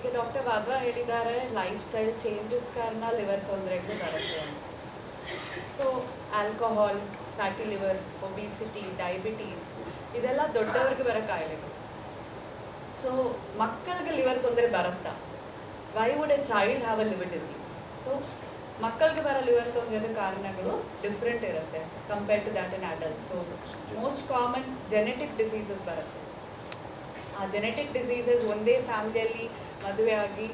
ಈಗ ಡಾಕ್ಟರ್ ವಾದ್ವಾ ಹೇಳಿದ್ದಾರೆ lifestyle changes ಕಾರಣ ಲಿವರ್ ತೊಂದರೆಗಳು ಬರುತ್ತೆ so alcohol fatty liver obesity diabetes ಇದೆಲ್ಲ ದೊಡ್ಡವ್ರಿಗೆ ಬರೋ ಕಾಯಿಲೆಗಳು. ಸೊ ಮಕ್ಕಳಿಗೆ ಲಿವರ್ ತೊಂದರೆ ಬರುತ್ತಾ? Why would a child have a liver disease so ಮಕ್ಕಳಿಗೆ ಬರೋ ಲಿವರ್ ತೊಂದರೆದ ಕಾರಣಗಳು ಡಿಫ್ರೆಂಟ್ ಇರುತ್ತೆ compare to that in adult so most common genetic diseases ಬರುತ್ತೆ. ಆ ಜೆನೆಟಿಕ್ ಡಿಸೀಸಸ್ ಒಂದೇ ಫ್ಯಾಮಿಲಿಯಲ್ಲಿ ಮದುವೆ ಆಗಿ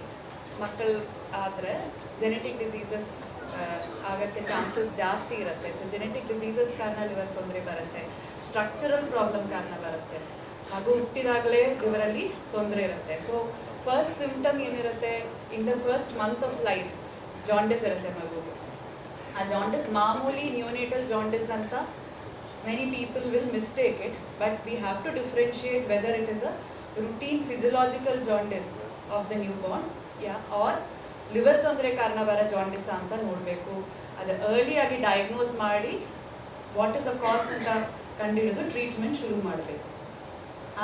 ಮಕ್ಕಳು ಆದರೆ ಜೆನೆಟಿಕ್ ಡಿಸೀಸಸ್ ಆಗೋಕ್ಕೆ ಚಾನ್ಸಸ್ ಜಾಸ್ತಿ ಇರುತ್ತೆ. ಸೊ ಜೆನೆಟಿಕ್ ಡಿಸೀಸಸ್ ಕಾರಣ ಲಿವರ್ ತೊಂದರೆ ಬರುತ್ತೆ. ಸ್ಟ್ರಕ್ಚರಲ್ ಪ್ರಾಬ್ಲಮ್ ಕಾರಣ ಬರುತ್ತೆ. ಮಗು ಹುಟ್ಟಿದಾಗಲೇ ಇವರಲ್ಲಿ ತೊಂದರೆ ಇರುತ್ತೆ. ಸೊ ಫಸ್ಟ್ ಸಿಂಪ್ಟಮ್ ಏನಿರುತ್ತೆ? In the first month of life jaundice ಇರುತ್ತೆ ಮಗುಗೆ. ಆ ಜಾಂಡಿಸ್ ಮಾಮೂಲಿ ನ್ಯೂನೇಟಲ್ ಜಾಂಡಿಸ್ ಅಂತ many people will mistake it but we have to differentiate whether it is a routine physiological jaundice of the newborn yeah or liver ತೊಂದರೆ ಕಾರಣ ಬರೋ ಜಾಂಡಿಸ ಅಂತ ನೋಡಬೇಕು. ಅದು ಅರ್ಲಿಯಾಗಿ ಡಯಾಗ್ನೋಸ್ ಮಾಡಿ ವಾಟ್ ಇಸ್ ಅ ಕಾಸ್ ಅಂತ ಕಂಡುಹಿಡಿದು ಟ್ರೀಟ್ಮೆಂಟ್ ಶುರು ಮಾಡಬೇಕು.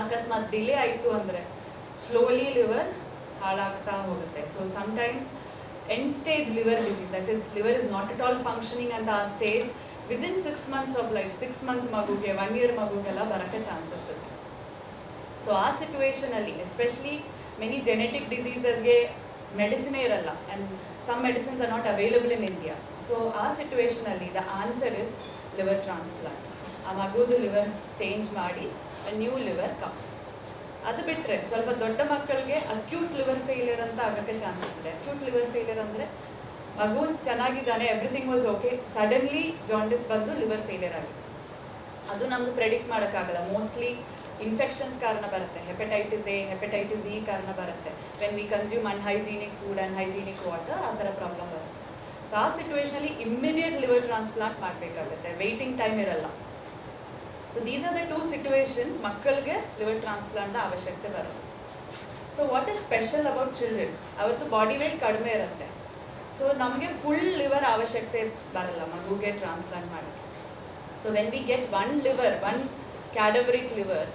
ಅಕಸ್ಮಾತ್ ಡಿಲೇ ಆಯಿತು ಅಂದರೆ ಸ್ಲೋಲಿ ಲಿವರ್ ಹಾಳಾಗ್ತಾ ಹೋಗುತ್ತೆ. So sometimes end stage liver disease that is liver is not at all functioning ಅಂತ ಆ stage within six months of life six month ಮಗುಗೆ ಒನ್ ಇಯರ್ ಮಗುಗೆಲ್ಲ ಬರೋಕ್ಕೆ ಚಾನ್ಸಸ್ ಇದೆ ಸೊ ಆ ಸಿಚುವೇಶನಲ್ಲಿ ಎಸ್ಪೆಷಲಿ ಮೆನಿ ಜೆನೆಟಿಕ್ ಡಿಸೀಸಸ್ಗೆ ಮೆಡಿಸಿನೇ ಇರಲ್ಲ. And some medicines are not available in India so ಆ ಸಿಚುವೇಶನಲ್ಲಿ the answer is liver transplant ಆ ಮಗುದು ಲಿವರ್ ಚೇಂಜ್ ಮಾಡಿ ನ್ಯೂ ಲಿವರ್ ಕಪ್ಸ್ ಅದು ಬಿಟ್ಟರೆ ಸ್ವಲ್ಪ ದೊಡ್ಡ ಮಕ್ಕಳಿಗೆ ಅಕ್ಯೂಟ್ ಲಿವರ್ ಫೇಲಿಯರ್ ಅಂತ ಆಗೋಕ್ಕೆ ಚಾನ್ಸಸ್ ಇದೆ. ಅಕ್ಯೂಟ್ ಲಿವರ್ ಫೇಲಿಯರ್ ಅಂದರೆ ಮಗು ಚೆನ್ನಾಗಿದ್ದಾನೆ everything was okay suddenly jaundice ಬಂದು ಲಿವರ್ ಫೇಲಿಯರ್ ಆಗಿದೆ. ಅದು ನಮ್ಗೆ ಪ್ರೆಡಿಕ್ಟ್ ಮಾಡೋಕ್ಕಾಗಲ್ಲ. ಮೋಸ್ಟ್ಲಿ ಇನ್ಫೆಕ್ಷನ್ಸ್ ಕಾರಣ ಬರುತ್ತೆ. ಹೆಪಟೈಟಿಸ್ ಎ ಹೆಪಟೈಟಿಸ್ ಇ ಕಾರಣ ಬರುತ್ತೆ. When we consume unhygienic food unhygienic water ಆ ಥರ ಪ್ರಾಬ್ಲಮ್ ಬರುತ್ತೆ. ಸೊ ಆ ಸಿಚುವೇಶನಲ್ಲಿ ಇಮ್ಮಿಡಿಯೇಟ್ ಲಿವರ್ ಟ್ರಾನ್ಸ್ಪ್ಲಾಂಟ್ ಮಾಡಬೇಕಾಗುತ್ತೆ. ವೆಯ್ಟಿಂಗ್ ಟೈಮ್ ಇರಲ್ಲ. So these are the two situations ಮಕ್ಕಳಿಗೆ ಲಿವರ್ ಟ್ರಾನ್ಸ್ಪ್ಲಾಂಟ್ ಅವಶ್ಯಕತೆ ಬರುತ್ತೆ. So what is special about children ಅವತ್ತು ಬಾಡಿ ವೇಟ್ ಕಡಿಮೆ ಇರುತ್ತೆ. ಸೊ ನಮಗೆ ಫುಲ್ ಲಿವರ್ ಅವಶ್ಯಕತೆ ಬರಲ್ಲ ಮಗುಗೆ ಟ್ರಾನ್ಸ್ಪ್ಲಾಂಟ್ ಮಾಡೋಕ್ಕೆ. So when we get one liver one cadaveric liver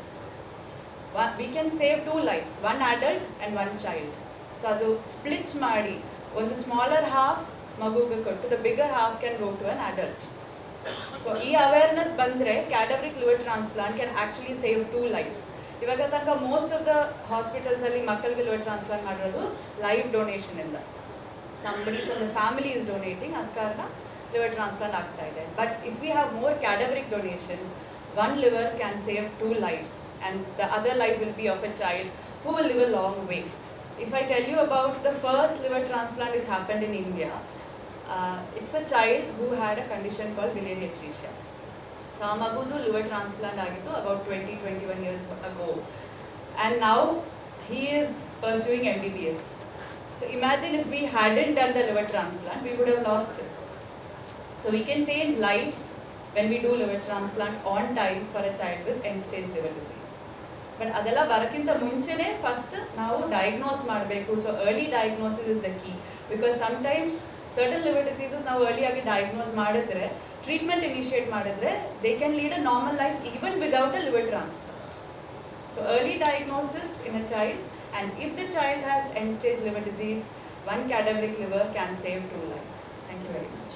we can save two lives one adult and one child so ಅದು split ಮಾಡಿ, ಒಂದು ಸ್ಮಾಲರ್ ಹಾಫ್ ಮಗುಗೆ ಕೊಟ್ಟು the bigger half can go to an adult so ಈ awareness ಬಂದರೆ cadaveric liver transplant can actually save two lives ಇವಾಗ ತನಕ most of the ಹಾಸ್ಪಿಟಲ್ಸಲ್ಲಿ ಮಕ್ಕಳಿಗೆ ಲಿವರ್ ಟ್ರಾನ್ಸ್ಪ್ಲಾಂಟ್ ಮಾಡಿರೋದು live ಡೊನೇಷನಿಂದ somebody from the family is donating ಅದ ಕಾರಣ ಲಿವರ್ ಟ್ರಾನ್ಸ್ಪ್ಲಾಂಟ್ ಆಗ್ತಾ ಇದೆ. But if we have more cadaveric donations one liver can save two lives And the other life will be of a child who will live a long way if I tell you about the first liver transplant which happened in India, uh, it's a child who had a condition called biliary atresia. So ಆ ಮಗುದು liver transplant ಆಗಿತ್ತು about 20, 21 years ago. And now he is pursuing MBBS. So imagine if we hadn't done the liver transplant, we would have lost it. So we can change lives when we do liver transplant on time for a child with end-stage liver disease. But ಅದೆಲ್ಲ ಬರೋಕ್ಕಿಂತ ಮುಂಚೆನೇ first ನಾವು diagnose ಮಾಡಬೇಕು. So early diagnosis is the key because sometimes certain liver diseases ನಾವು ಅರ್ಲಿಯಾಗಿ diagnose ಮಾಡಿದ್ರೆ treatment initiate ಮಾಡಿದ್ರೆ they can lead a normal life even without a liver transplant so early diagnosis in a child and if the child has end stage liver disease one cadaveric liver can save two lives thank you very much